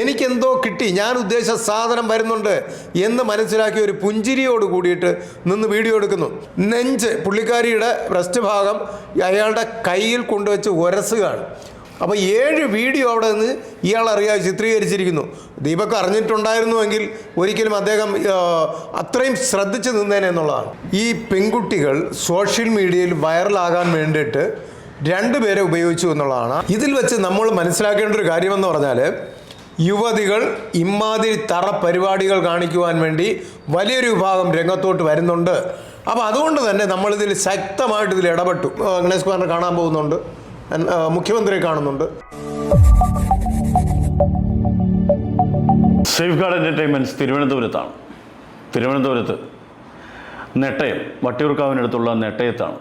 എനിക്കെന്തോ കിട്ടി. ഞാൻ ഉദ്ദേശിച്ച സാധനം വരുന്നുണ്ട് എന്ന് മനസ്സിലാക്കി ഒരു പുഞ്ചിരിയോട് കൂടിയിട്ട് നിന്ന് വീഡിയോ എടുക്കുന്നു. നെഞ്ച് പുള്ളിക്കാരിയുടെ ബ്രസ്റ്റ് ഭാഗം അയാളുടെ കയ്യിൽ കൊണ്ടുവച്ച് ഉരസുകയാണ്. അപ്പോൾ ഏഴ് വീഡിയോ അവിടെ നിന്ന് ഇയാൾ അറിയാതെ ചിത്രീകരിച്ചിരിക്കുന്നു. ദീപക് അറിഞ്ഞിട്ടുണ്ടായിരുന്നുവെങ്കിൽ ഒരിക്കലും അദ്ദേഹം അത്രയും ശ്രദ്ധിച്ച് നിന്നേനെ എന്നുള്ളതാണ്. ഈ പെൺകുട്ടികൾ സോഷ്യൽ മീഡിയയിൽ വൈറലാകാൻ വേണ്ടിയിട്ട് രണ്ടുപേരെ ഉപയോഗിച്ചു എന്നുള്ളതാണ്. ഇതിൽ വെച്ച് നമ്മൾ മനസ്സിലാക്കേണ്ട ഒരു കാര്യമെന്ന് പറഞ്ഞാൽ യുവതികൾ ഇമാതിരി തറ പരിപാടികൾ കാണിക്കുവാൻ വേണ്ടി വലിയൊരു വിഭാഗം രംഗത്തോട്ട് വരുന്നുണ്ട്. അപ്പോൾ അതുകൊണ്ട് തന്നെ നമ്മളിതിൽ ശക്തമായിട്ട് ഇതിൽ ഇടപെട്ടു. ഗണേഷ് കുമാറിനെ കാണാൻ പോകുന്നുണ്ട്. മുഖ്യമന്ത്രിയെ കാണുന്നുണ്ട്. സേഫ് ഗാർഡ് എന്റർടൈൻമെന്റ്സ് തിരുവനന്തപുരത്താണ്. തിരുവനന്തപുരത്ത് നെട്ടയം വട്ടിയൂർക്കാവിനടുത്തുള്ള നെട്ടയത്താണ്.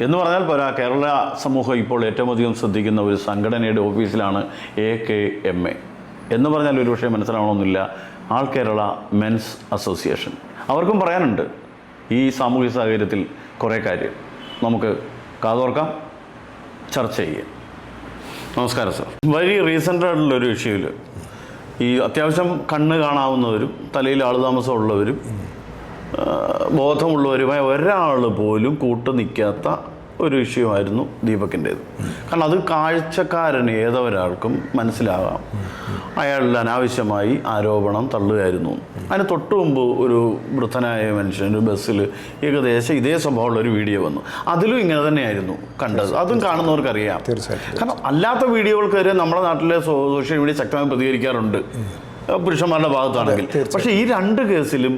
എന്ന് പറഞ്ഞാൽ പോരാ കേരള സമൂഹം ഇപ്പോൾ ഏറ്റവും അധികം ശ്രദ്ധിക്കുന്ന ഒരു സംഘടനയുടെ ഓഫീസിലാണ് എ കെ എം എ. എന്ന് പറഞ്ഞാൽ ഒരു വിഷയം മനസ്സിലാവണമെന്നില്ല. All Kerala men's association. അവർക്കും പറയാനുണ്ട്. ഈ സാമൂഹിക സാഹചര്യത്തിൽ കുറേ കാര്യം. നമുക്ക് കാതോർക്കാം. ചർച്ച ചെയ്യാം. നമസ്കാരം സാർ. വെരി റീസെന്റ് ആയിട്ടുള്ള ഒരു ഇഷ്യൂവിൽ ഈ അത്യാവശ്യം കണ്ണ് കാണാവുന്നവരും തലയിൽ ആളുതാമസം ഉള്ളവരും ആ, ബോധമുള്ളവരുമായ ഒരാൾ പോലും കൂട്ടു നിൽക്കാത്ത ഒരു വിഷയമായിരുന്നു ദീപകിന്റേത് കാരണം അത് കാഴ്ചക്കാരന് ഏതൊരാൾക്കും മനസ്സിലാകാം അയാളിൽ അനാവശ്യമായി ആരോപണം തള്ളുകയായിരുന്നു. അതിന് തൊട്ടു മുമ്പ് ഒരു വൃദ്ധനായ മനുഷ്യൻ ഒരു ബസ്സിൽ ഏകദേശം ഇതേ സംഭവമുള്ള ഒരു വീഡിയോ വന്നു. അതിലും ഇങ്ങനെ തന്നെയായിരുന്നു കണ്ടത്. അതും കാണുന്നവർക്കറിയാം. കാരണം അല്ലാത്ത വീഡിയോകൾക്ക് വരെ നമ്മുടെ നാട്ടിലെ സോഷ്യൽ മീഡിയ ശക്തമായി പ്രതികരിക്കാറുണ്ട്. പുരുഷന്മാരുടെ ഭാഗത്താണെങ്കിൽ. പക്ഷേ ഈ രണ്ട് കേസിലും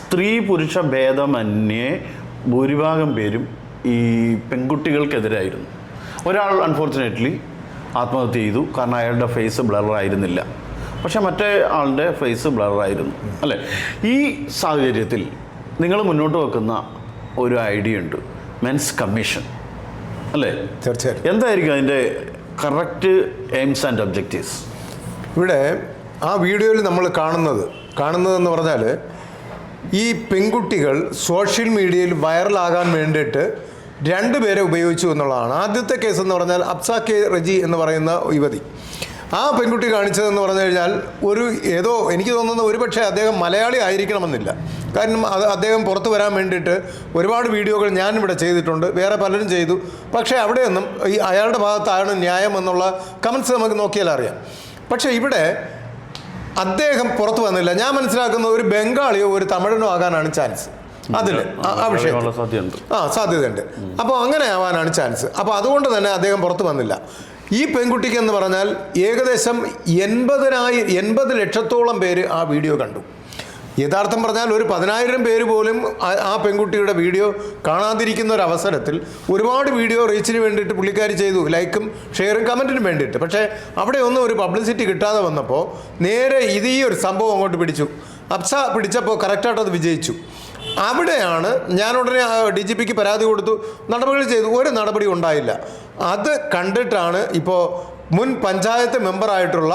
സ്ത്രീ പുരുഷ ഭേദമന്യേ ഭൂരിഭാഗം പേരും ഈ പെൺകുട്ടികൾക്കെതിരായിരുന്നു. ഒരാൾ അൺഫോർച്ചുനേറ്റ്ലി ആത്മഹത്യ ചെയ്തു. കാരണം അയാളുടെ ഫേസ് ബ്ലറായിരുന്നില്ല പക്ഷെ മറ്റേ ആളുടെ ഫേസ് ബ്ലറായിരുന്നു അല്ലേ? ഈ സാഹചര്യത്തിൽ നിങ്ങൾ മുന്നോട്ട് വെക്കുന്ന ഒരു ഐഡിയ ഉണ്ട്. മെൻസ് കമ്മീഷൻ അല്ലേ? തീർച്ചയായിട്ടും. എന്തായിരിക്കും അതിന്റെ കറക്റ്റ് എയിംസ് ആൻഡ് ഒബ്ജക്റ്റീവ്സ് ഇവിടെ ആ വീഡിയോയിൽ നമ്മൾ കാണുന്നത് കാണുന്നതെന്ന് പറഞ്ഞാൽ ഈ പെൺകുട്ടികൾ സോഷ്യൽ മീഡിയയിൽ വൈറലാകാൻ വേണ്ടിയിട്ട് രണ്ടുപേരെ ഉപയോഗിച്ചു എന്നുള്ളതാണ്. ആദ്യത്തെ കേസ് എന്ന് പറഞ്ഞാൽ അബ്സ കെ റജി എന്ന് പറയുന്ന യുവതി. ആ പെൺകുട്ടി കാണിച്ചതെന്ന് പറഞ്ഞു കഴിഞ്ഞാൽ ഒരു ഏതോ എനിക്ക് തോന്നുന്ന ഒരുപക്ഷെ അദ്ദേഹം മലയാളി ആയിരിക്കണമെന്നില്ല. കാരണം അത് അദ്ദേഹം പുറത്തു വരാൻ വേണ്ടിയിട്ട് ഒരുപാട് വീഡിയോകൾ ഞാനിവിടെ ചെയ്തിട്ടുണ്ട്. വേറെ പലരും ചെയ്തു. പക്ഷേ അവിടെയൊന്നും ഈ അയാളുടെ ഭാഗത്താണ് ന്യായം എന്നുള്ള കമൻസ് നമുക്ക് നോക്കിയാൽ അറിയാം. പക്ഷേ ഇവിടെ അദ്ദേഹം പുറത്തു വന്നില്ല. ഞാൻ മനസ്സിലാക്കുന്ന ഒരു ബംഗാളിയോ ഒരു തമിഴനോ ആകാനാണ് ചാൻസ് അതിൽ ആ വിഷയം ആ സാധ്യതയുണ്ട്. അപ്പോൾ അങ്ങനെ ആവാനാണ് ചാൻസ്. അപ്പോൾ അതുകൊണ്ട് തന്നെ അദ്ദേഹം പുറത്തു വന്നില്ല. ഈ പെൺകുട്ടിക്ക് എന്ന് പറഞ്ഞാൽ ഏകദേശം എൺപതിനായി എൺപത് ലക്ഷത്തോളം പേര് ആ വീഡിയോ കണ്ടു. യഥാർത്ഥം പറഞ്ഞാൽ ഒരു പതിനായിരം പേര് പോലും ആ- പെൺകുട്ടിയുടെ വീഡിയോ കാണാതിരിക്കുന്ന ഒരു അവസരത്തിൽ ഒരുപാട് വീഡിയോ റീച്ചിന് വേണ്ടിയിട്ട് പുള്ളിക്കാരി ചെയ്തു. ലൈക്കും ഷെയറും കമന്റിനും വേണ്ടിയിട്ട്. പക്ഷേ അവിടെ ഒന്നും ഒരു പബ്ലിസിറ്റി കിട്ടാതെ വന്നപ്പോൾ നേരെ ഇത് ഈ ഒരു സംഭവം അങ്ങോട്ട് പിടിച്ചു. അപ്സ പിടിച്ചപ്പോൾ കറക്റ്റായിട്ട് അത് വിജയിച്ചു. അവിടെയാണ് ഞാൻ ഉടനെ ഡി ജി പിക്ക് പരാതി കൊടുത്തു നടപടികൾ ചെയ്തു. ഒരു നടപടി ഉണ്ടായില്ല. അത് കണ്ടിട്ടാണ് ഇപ്പോൾ മുൻ പഞ്ചായത്ത് മെമ്പറായിട്ടുള്ള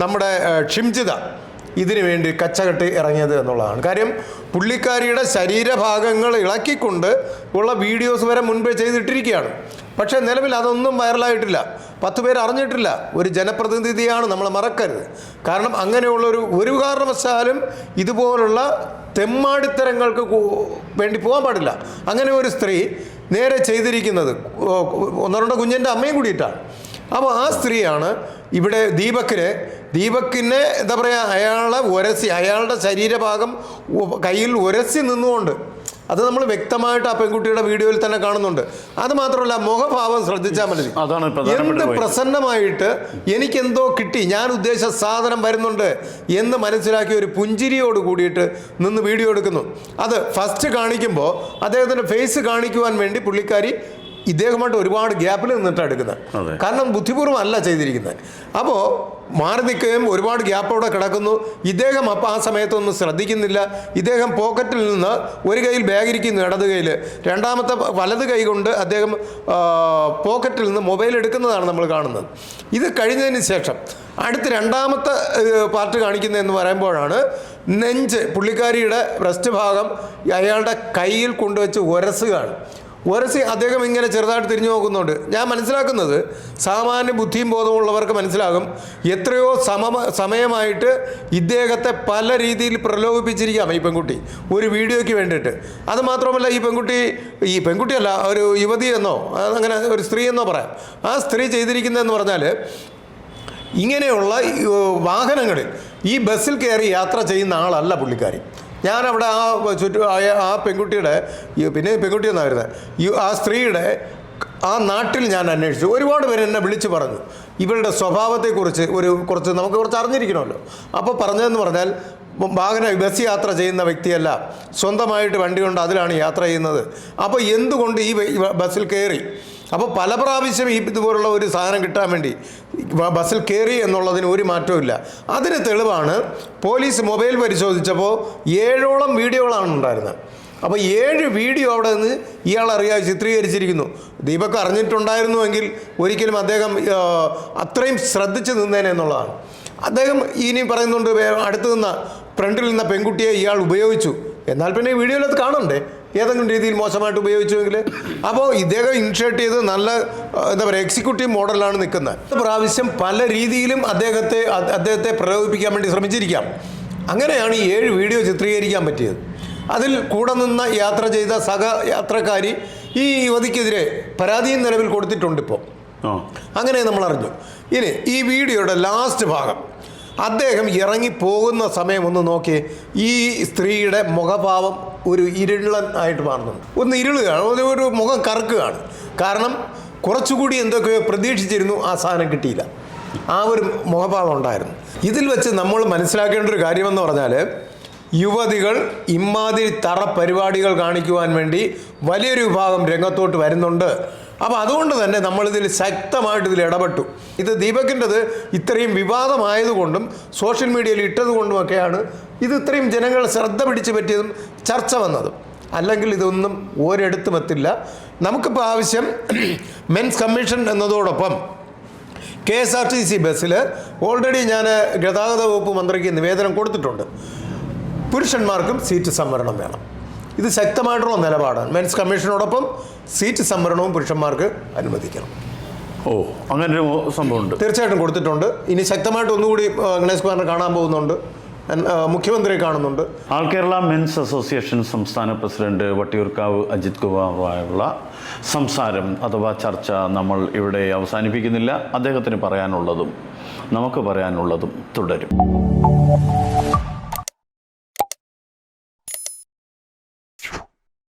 നമ്മുടെ ക്ഷിംജിത ഷിംജിത ഇതിനു വേണ്ടി കച്ചകെട്ടി ഇറങ്ങിയത് എന്നുള്ളതാണ്. കാര്യം പുള്ളിക്കാരിയുടെ ശരീരഭാഗങ്ങൾ ഇളക്കിക്കൊണ്ട് ഉള്ള വീഡിയോസ് വരെ മുൻപേ ചെയ്തിട്ടിരിക്കുകയാണ്. പക്ഷേ നിലവിൽ അതൊന്നും വൈറലായിട്ടില്ല. പത്ത് പേര് അറിഞ്ഞിട്ടില്ല. ഒരു ജനപ്രതിനിധിയാണ് നമ്മൾ മറക്കരുത്. കാരണം അങ്ങനെയുള്ളൊരു ഒരു കാരണവശാലും ഇതുപോലുള്ള തെമ്മാടിത്തരങ്ങൾക്ക് വേണ്ടി പോകാൻ പാടില്ല. അങ്ങനെ ഒരു സ്ത്രീ നേരെ ചെയ്തിരിക്കുന്നത് ഒന്നോ രണ്ടോ കുഞ്ഞിന്റെ അമ്മയും കൂടിയിട്ടാണ്. അപ്പോൾ ആ സ്ത്രീയാണ് ഇവിടെ ദീപക്കിനെ ദീപക്കിനെ എന്താ പറയുക അയാളെ ഉരസി അയാളുടെ ശരീരഭാഗം കയ്യിൽ ഉരസി നിന്നുകൊണ്ട് അത് നമ്മൾ വ്യക്തമായിട്ട് ആ പെൺകുട്ടിയുടെ വീഡിയോയിൽ തന്നെ കാണുന്നുണ്ട്. അത് മാത്രമല്ല മുഖഭാവം ശ്രദ്ധിച്ചാൽ മതി. എന്ത്. പ്രസന്നമായിട്ട് എനിക്കെന്തോ കിട്ടി ഞാൻ ഉദ്ദേശ സാധനം വരുന്നുണ്ട് എന്ന് മനസ്സിലാക്കി ഒരു പുഞ്ചിരിയോട് കൂടിയിട്ട് നിന്ന് വീഡിയോ എടുക്കുന്നു. അത് ഫസ്റ്റ് കാണിക്കുമ്പോൾ അദ്ദേഹത്തിന്റെ ഫേസ് കാണിക്കുവാൻ വേണ്ടി പുള്ളിക്കാരി ഇദ്ദേഹമായിട്ട് ഒരുപാട് ഗ്യാപ്പിൽ നിന്നിട്ടാണ്. എടുക്കുന്നത്. കാരണം ബുദ്ധിപൂർവം അല്ല ചെയ്തിരിക്കുന്നത്. അപ്പോൾ മാറി നിൽക്കുകയും ഒരുപാട് ഗ്യാപ്പ് അവിടെ കിടക്കുന്നു. ഇദ്ദേഹം അപ്പം ആ സമയത്തൊന്നും ശ്രദ്ധിക്കുന്നില്ല. ഇദ്ദേഹം പോക്കറ്റിൽ നിന്ന് ഒരു കയ്യിൽ ബാഗ് ഇരിക്കുന്നു ഇടത് കയ്യിൽ രണ്ടാമത്തെ വലത് കൈ കൊണ്ട് അദ്ദേഹം പോക്കറ്റിൽ നിന്ന് മൊബൈൽ എടുക്കുന്നതാണ് നമ്മൾ കാണുന്നത്. ഇത് കഴിഞ്ഞതിന് ശേഷം അടുത്ത രണ്ടാമത്തെ പാർട്ട് കാണിക്കുന്നതെന്ന് പറയുമ്പോഴാണ് നെഞ്ച് പുള്ളിക്കാരിയുടെ ബ്രസ്റ്റ് ഭാഗം അയാളുടെ കയ്യിൽ കൊണ്ടുവച്ച് ഉരസുകയാണ്. ഉരസി അദ്ദേഹം ഇങ്ങനെ ചെറുതായിട്ട് തിരിഞ്ഞു നോക്കുന്നുണ്ട്. ഞാൻ മനസ്സിലാക്കുന്നത് സാമാന്യ ബുദ്ധിയും ബോധമുള്ളവർക്ക് മനസ്സിലാകും എത്രയോ സമ സമയമായിട്ട് ഇദ്ദേഹത്തെ പല രീതിയിൽ പ്രലോഭിപ്പിച്ചിരിക്കാം ഈ പെൺകുട്ടി. ഒരു വീഡിയോയ്ക്ക് വേണ്ടിയിട്ട്. അത് മാത്രമല്ല ഈ പെൺകുട്ടി ഈ പെൺകുട്ടിയല്ല ഒരു യുവതി എന്നോ അങ്ങനെ ഒരു സ്ത്രീ എന്നോ പറയാം. ആ സ്ത്രീ ചെയ്തിരിക്കുന്നതെന്ന് പറഞ്ഞാൽ ഇങ്ങനെയുള്ള വാഹനങ്ങളിൽ ഈ ബസ്സിൽ കയറി യാത്ര ചെയ്യുന്ന ആളല്ല പുള്ളിക്കാരി. ഞാനവിടെ ആ ചുറ്റു ആ- പെൺകുട്ടിയുടെ പിന്നെ പെൺകുട്ടി എന്നായിരുന്നത് ആ സ്ത്രീയുടെ ആ നാട്ടിൽ ഞാൻ അന്വേഷിച്ചു. ഒരുപാട് പേര് എന്നെ വിളിച്ചു പറഞ്ഞു. ഇവരുടെ സ്വഭാവത്തെക്കുറിച്ച് ഒരു കുറച്ച് നമുക്ക് കുറച്ച് അറിഞ്ഞിരിക്കണമല്ലോ അപ്പോൾ പറഞ്ഞതെന്ന് പറഞ്ഞാൽ വാഹന ബസ് യാത്ര ചെയ്യുന്ന വ്യക്തിയല്ല. സ്വന്തമായിട്ട് വണ്ടി കൊണ്ട് അതിലാണ് യാത്ര ചെയ്യുന്നത്. അപ്പോൾ എന്തുകൊണ്ട് ഈ ബസ്സിൽ കയറി? അപ്പോൾ പല പ്രാവശ്യം ഈ ഇതുപോലുള്ള ഒരു സാധനം കിട്ടാൻ വേണ്ടി ബസ്സിൽ കയറി എന്നുള്ളതിന് ഒരു മാറ്റവും അതിന് തെളിവാണ് പോലീസ് മൊബൈൽ പരിശോധിച്ചപ്പോൾ ഏഴോളം വീഡിയോകളാണ് ഉണ്ടായിരുന്നത്. അപ്പോൾ ഏഴ് വീഡിയോ അവിടെ നിന്ന് ഇയാൾ അറിയാതെ ചിത്രീകരിച്ചിരിക്കുന്നു. ദീപക് അറിഞ്ഞിട്ടുണ്ടായിരുന്നുവെങ്കിൽ ഒരിക്കലും അദ്ദേഹം അത്രയും ശ്രദ്ധിച്ച് നിന്നേനെ എന്നുള്ളതാണ്. അദ്ദേഹം ഇനി പറയുന്നുണ്ട് അടുത്ത് നിന്ന ഫ്രണ്ടിൽ നിന്ന പെൺകുട്ടിയെ ഇയാൾ ഉപയോഗിച്ചു. എന്നാൽ പിന്നെ ഈ വീഡിയോയിൽ അത് കാണണ്ടേ? ഏതെങ്കിലും രീതിയിൽ മോശമായിട്ട് ഉപയോഗിച്ചുവെങ്കിൽ അപ്പോൾ ഇദ്ദേഹം ഇൻഷേർട്ട് ചെയ്ത് നല്ല എന്താ പറയുക എക്സിക്യൂട്ടീവ് മോഡലാണ് നിൽക്കുന്നത്. പ്രാവശ്യം പല രീതിയിലും അദ്ദേഹത്തെ അദ്ദേഹത്തെ പ്രലോഭിപ്പിക്കാൻ വേണ്ടി ശ്രമിച്ചിരിക്കാം. അങ്ങനെയാണ് ഈ ഏഴ് വീഡിയോ ചിത്രീകരിക്കാൻ പറ്റിയത്. അതിൽ കൂടെ നിന്ന് യാത്ര ചെയ്ത സഹ യാത്രക്കാരി ഈ യുവതിക്കെതിരെ പരാതിയും നിലവിൽ കൊടുത്തിട്ടുണ്ട് ഇപ്പോൾ അങ്ങനെ നമ്മൾ അറിഞ്ഞു ഇനി ഈ വീഡിയോയുടെ ലാസ്റ്റ് ഭാഗം. അദ്ദേഹം ഇറങ്ങിപ്പോകുന്ന സമയം ഒന്ന് നോക്കി. ഈ സ്ത്രീയുടെ മുഖഭാവം ഒരു ഇരുളൻ ആയിട്ട് മാറുന്നുണ്ട്. ഒന്ന് ഇരുളുകയാണ് ഒരു മുഖം കറക്കുകയാണ്. കാരണം കുറച്ചുകൂടി എന്തൊക്കെയോ പ്രതീക്ഷിച്ചിരുന്നു ആ സാധനം കിട്ടിയില്ല. ആ ഒരു മുഖഭാവം ഉണ്ടായിരുന്നു. ഇതിൽ വെച്ച് നമ്മൾ മനസ്സിലാക്കേണ്ട ഒരു കാര്യമെന്ന് പറഞ്ഞാൽ യുവതികൾ ഇമാതിരി തറ പരിപാടികൾ കാണിക്കുവാൻ വേണ്ടി വലിയൊരു വിഭാഗം രംഗത്തോട്ട് വരുന്നുണ്ട്. അപ്പോൾ അതുകൊണ്ട് തന്നെ നമ്മളിതിൽ ശക്തമായിട്ട് ഇതിൽ ഇടപെട്ടു. ഇത് ദീപകിന്റെത് ഇത്രയും വിവാദമായതുകൊണ്ടും സോഷ്യൽ മീഡിയയിൽ ഇട്ടതുകൊണ്ടുമൊക്കെയാണ് ഇത് ഇത്രയും ജനങ്ങൾ ശ്രദ്ധ പിടിച്ചു പറ്റിയതും ചർച്ച വന്നതും. അല്ലെങ്കിൽ ഇതൊന്നും ഒരിടത്തും എത്തില്ല. നമുക്കിപ്പോൾ ആവശ്യം men's commission എന്നതോടൊപ്പം K S R T C ബസ്സിൽ ഓൾറെഡി ഞാൻ ഗതാഗത വകുപ്പ് മന്ത്രിക്ക് നിവേദനം കൊടുത്തിട്ടുണ്ട്. പുരുഷന്മാർക്കും സീറ്റ് സംവരണം വേണം. ഇത് ശക്തമായിട്ടുള്ള നിലപാടാണ്. മെൻസ് കമ്മീഷനോടൊപ്പം സീറ്റ് സംവരണവും പുരുഷന്മാർക്ക് അനുവദിക്കണം. ഓ അങ്ങനെ ഒരു സംഭവമുണ്ട്. തീർച്ചയായിട്ടും കൊടുത്തിട്ടുണ്ട്. ഇനി ശക്തമായിട്ട് ഒന്നുകൂടി ഗണേഷ് കുമാറിനെ കാണാൻ പോകുന്നുണ്ട്. മുഖ്യമന്ത്രിയെ കാണുന്നുണ്ട്. ആൾ കേരള മെൻസ് അസോസിയേഷൻ സംസ്ഥാന പ്രസിഡന്റ് വട്ടിയൂർക്കാവ് അജിത് കുമാറുമായുള്ള സംസാരം അഥവാ ചർച്ച നമ്മൾ ഇവിടെ അവസാനിപ്പിക്കുന്നില്ല. അദ്ദേഹത്തിന് പറയാനുള്ളതും നമുക്ക് പറയാനുള്ളതും തുടരും.